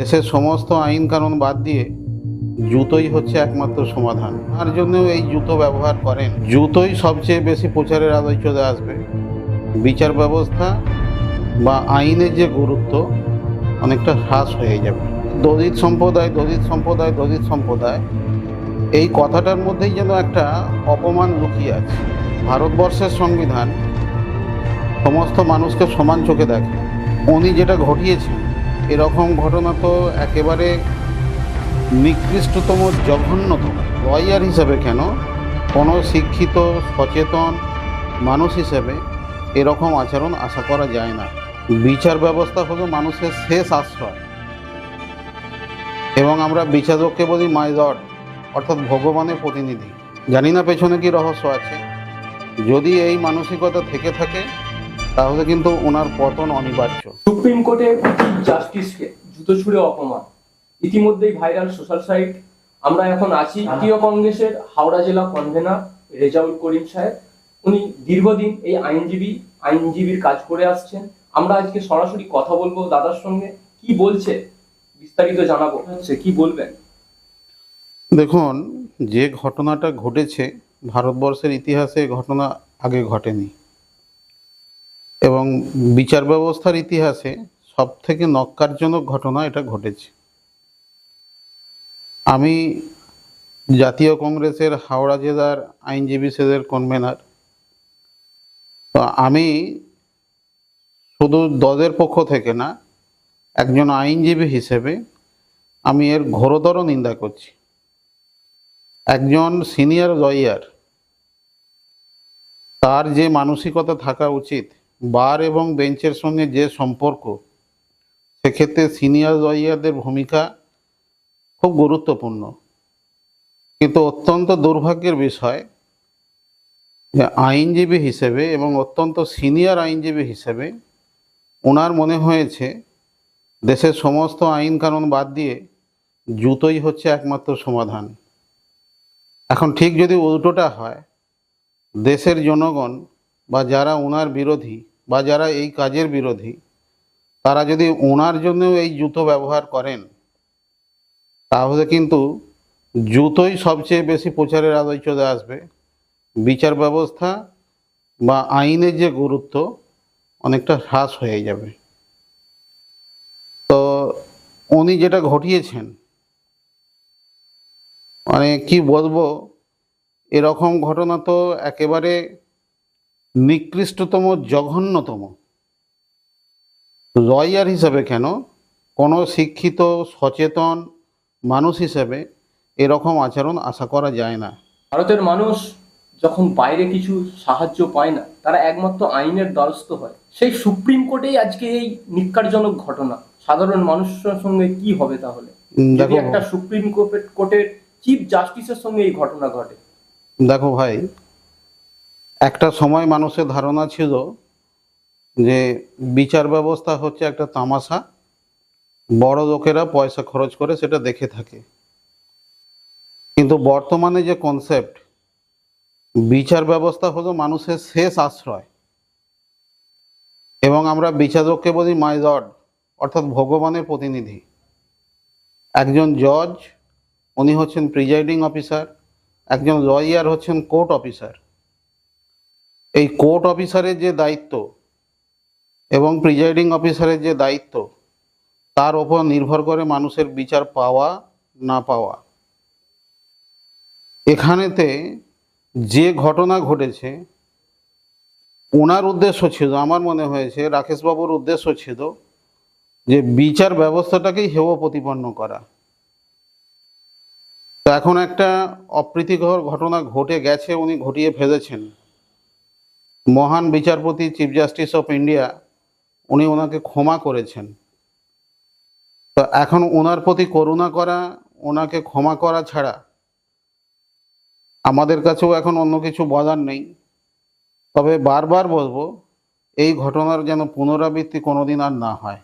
দেশের সমস্ত আইন কানুন বাদ দিয়ে জুতোই হচ্ছে একমাত্র সমাধান। তার জন্য এই জুতো ব্যবহার করেন। জুতোই সবচেয়ে বেশি প্রচারের আলোয় চলে আসবে। বিচার ব্যবস্থা বা আইনের যে গুরুত্ব, অনেকটা হ্রাস হয়ে যাবে। দলিত সম্প্রদায় দলিত সম্প্রদায় দলিত সম্প্রদায়, এই কথাটার মধ্যেই যেন একটা অপমান লুকিয়ে আছে। ভারতবর্ষের সংবিধান সমস্ত মানুষকে সমান চোখে দেখে। উনি যেটা ঘটিয়েছেন এরকম ঘটনা তো একেবারে নিকৃষ্টতম, জঘন্যতম। লয়ার হিসাবে কেন? কোনো শিক্ষিত, সচেতন মানুষ হিসেবে এরকম আচরণ আশা করা যায় না। বিচার ব্যবস্থা হলো মানুষের শেষ আশ্রয়। এবং আমরা বিচারককে বলি মাই লর্ড, অর্থাৎ ভগবানের প্রতিনিধি। জানি না পেছনে কি রহস্য আছে। যদি এই মানসিকতা থেকে থাকে তাহলে কিন্তু ওনার পতন অনিবার্য। সুপ্রিম কোর্টের চিফ জাস্টিসকে জুতো ছুড়ে অপমান। ইতিমধ্যেই ভাইরাল সোশ্যাল সাইট। আমরা এখন আছি জাতীয় কংগ্রেসের হাওড়া জেলা কনভেনার রেজাউল করিম সাহেব। উনি দীর্ঘদিন এই আইনজীবী আইনজীবীর কাজ করে আসছেন। আমরা আজকে সরাসরি কথা বলব দাদার সঙ্গে। কি বলছে? বিস্তারিত জানাব। হচ্ছে কি বলবেন? দেখুন যে ঘটনাটা ঘটেছে ভারতবর্ষের ইতিহাসে ঘটনা আগে ঘটেনি। এবং বিচার ব্যবস্থার ইতিহাসে সব থেকে নক্কারজনক ঘটনা এটা ঘটেছে। আমি জাতীয় কংগ্রেসের হাওড়া জেলার আইনজীবী সেদের কনভেনার আমি শুধু দলের পক্ষ থেকে না, একজন আইনজীবী হিসেবে আমি এর ঘোরতর নিন্দা করছি। একজন সিনিয়র লয়ার তার যে মানসিকতা থাকা উচিত বার এবং বেঞ্চের সঙ্গে যে সম্পর্ক, সেক্ষেত্রে সিনিয়র লয়ারদের ভূমিকা খুব গুরুত্বপূর্ণ। কিন্তু অত্যন্ত দুর্ভাগ্যের বিষয়, যে আইনজীবী হিসেবে এবং অত্যন্ত সিনিয়র আইনজীবী হিসেবে ওনার মনে হয়েছে, দেশের সমস্ত আইন কানুন বাদ দিয়ে জুতোই হচ্ছে একমাত্র সমাধান। এখন ঠিক যদি উল্টোটা হয়, দেশের জনগণ বা যারা ওনার বিরোধী বা যারা এই কাজের বিরোধী, তারা যদি ওনার জন্যও এই জুতো ব্যবহার করেন, তাহলে কিন্তু জুতোই সবচেয়ে বেশি প্রচারের আলোয় চলে আসবে। বিচার ব্যবস্থা বা আইনের যে গুরুত্ব, অনেকটা হ্রাস হয়ে যাবে। তো উনি যেটা ঘটিয়েছেন মানে কি বলব, এরকম ঘটনা তো একেবারে নিকৃষ্টতম জঘন্যতম। লয়ার হিসেবে কেন? কোনো শিক্ষিত সচেতন মানুষ হিসেবে এরকম আচরণ আশা করা যায় না। ভারতের মানুষ যখন বাইরে কিছু সাহায্য পায় না তারা একমাত্র আইনের দ্বারস্থ হয়। সেই সুপ্রিম কোর্টেই আজকে এই নিকারজনক ঘটনা। সাধারণ মানুষের সঙ্গে কি হবে তাহলে? যদি একটা সুপ্রিম কোর্টের কোর্টের চিফ জাস্টিসের সঙ্গে এই ঘটনা ঘটে। দেখো ভাই একটা সময় মানুষের ধারণা ছিল যে বিচার ব্যবস্থা হচ্ছে একটা তামাশা, বড় লোকেরা পয়সা খরচ করে সেটা দেখে থাকে। কিন্তু বর্তমানে যে কনসেপ্ট বিচার ব্যবস্থা হলো মানুষের শেষ আশ্রয়। এবং আমরা বিচারককে বলি মাই লর্ড, অর্থাৎ ভগবানের প্রতিনিধি। একজন জজ, উনি হচ্ছেন প্রিজাইডিং অফিসার, একজন লয়ার হচ্ছেন কোর্ট অফিসার। এই কোর্ট অফিসারের যে দায়িত্ব এবং প্রিজাইডিং অফিসারের যে দায়িত্ব, তার ওপর নির্ভর করে মানুষের বিচার পাওয়া না পাওয়া। এখানেতে যে ঘটনা ঘটেছে, ওনার উদ্দেশ্য ছিল, আমার মনে হয়েছে, রাকেশবাবুর উদ্দেশ্য ছিল যে বিচার ব্যবস্থাটাকেই হেয় প্রতিপন্ন করা। তো এখন একটা অপ্রীতিকর ঘটনা ঘটে গেছে, উনি ঘটিয়ে ফেলেছেন। মহান বিচারপতি চিফ জাস্টিস অফ ইন্ডিয়া উনি ওনাকে ক্ষমা করেছেন। তো এখন ওনার প্রতি করুণা করা ওনাকে ক্ষমা করা ছাড়া আমাদের কাছেও এখন অন্য কিছু বলার নেই। তবে বারবার বলব এই ঘটনার যেন পুনরাবৃত্তি কোনোদিন আর না হয়।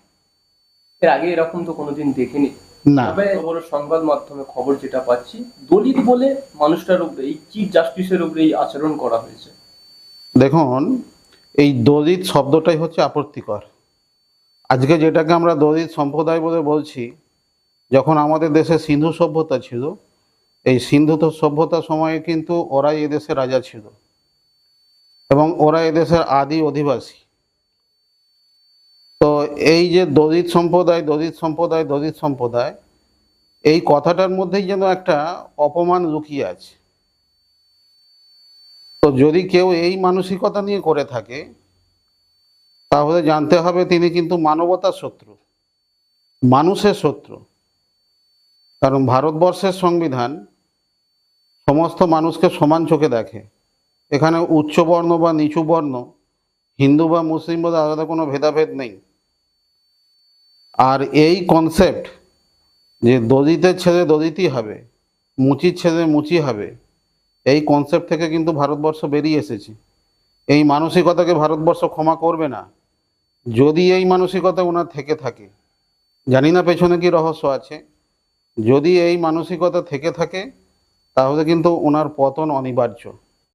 এর আগে এরকম তো কোনোদিন দেখিনি। না। তবে বড় সংবাদ মাধ্যমে খবর যেটা পাচ্ছি দলিত বলে মানুষটার উপরে এই চিফ জাস্টিসের উপরে এই আচরণ করা হয়েছে। দেখুন, এই দলিত শব্দটাই হচ্ছে আপত্তিকর। আজকে যেটাকে আমরা দলিত সম্প্রদায় বলে বলছি, যখন আমাদের দেশে সিন্ধু সভ্যতা ছিল, এই সিন্ধু তো সভ্যতার সময়ে কিন্তু ওরাই এদেশের রাজা ছিল এবং ওরা এদেশের আদি অধিবাসী। তো এই যে দলিত সম্প্রদায় দলিত সম্প্রদায় দলিত সম্প্রদায়, এই কথাটার মধ্যেই যেন একটা অপমান লুকিয়ে আছে। তো যদি কেউ এই মানসিকতা নিয়ে করে থাকে, তাহলে জানতে হবে তিনি কিন্তু মানবতার শত্রু, মানুষের শত্রু। কারণ ভারতবর্ষের সংবিধান সমস্ত মানুষকে সমান চোখে দেখে। এখানে উচ্চ বর্ণ বা নিচু বর্ণ হিন্দু বা মুসলিম বলে আলাদা কোনো ভেদাভেদ নেই। আর এই কনসেপ্ট যে দলিতের ছেলে দলিতই হবে, মুচির ছেলে মুচি হবে এই কনসেপ্ট থেকে কিন্তু ভারতবর্ষ বেরিয়ে এসেছে। এই মানসিকতাকে ভারতবর্ষ ক্ষমা করবে না। যদি এই মানসিকতা ওনার থেকে থাকে, জানি না পেছনে কি রহস্য আছে, যদি এই মানসিকতা থেকে থাকে, তাহলে কিন্তু ওনার পতন অনিবার্য।